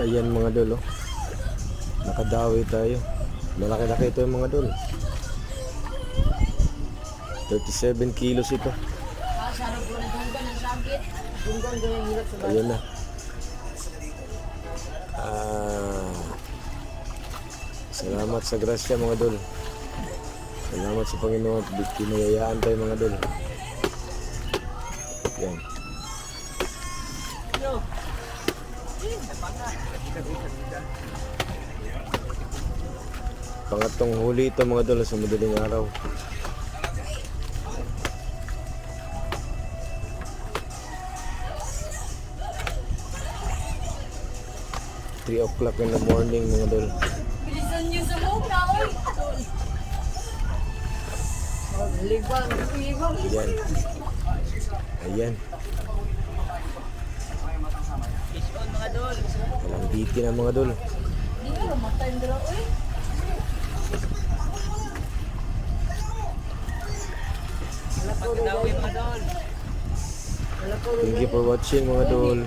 Ayan mga dol, oh. Nakadawi tayo. Malaki-laki ito yung mga dol. 37 kilos ito. Ayan na. Ah, salamat sa grasya mga dol. Salamat sa Panginoon. Di- Pinayayaan tayo mga dol. Yan. Pangatong huli ito mga dol sa madaling araw. Three o'clock in the morning mga dol. Bilisan niyo sa mukha, oy! Libang, libang. Ayan. Ayan. Walang biti na mga dol. Thank you for watching mga dol.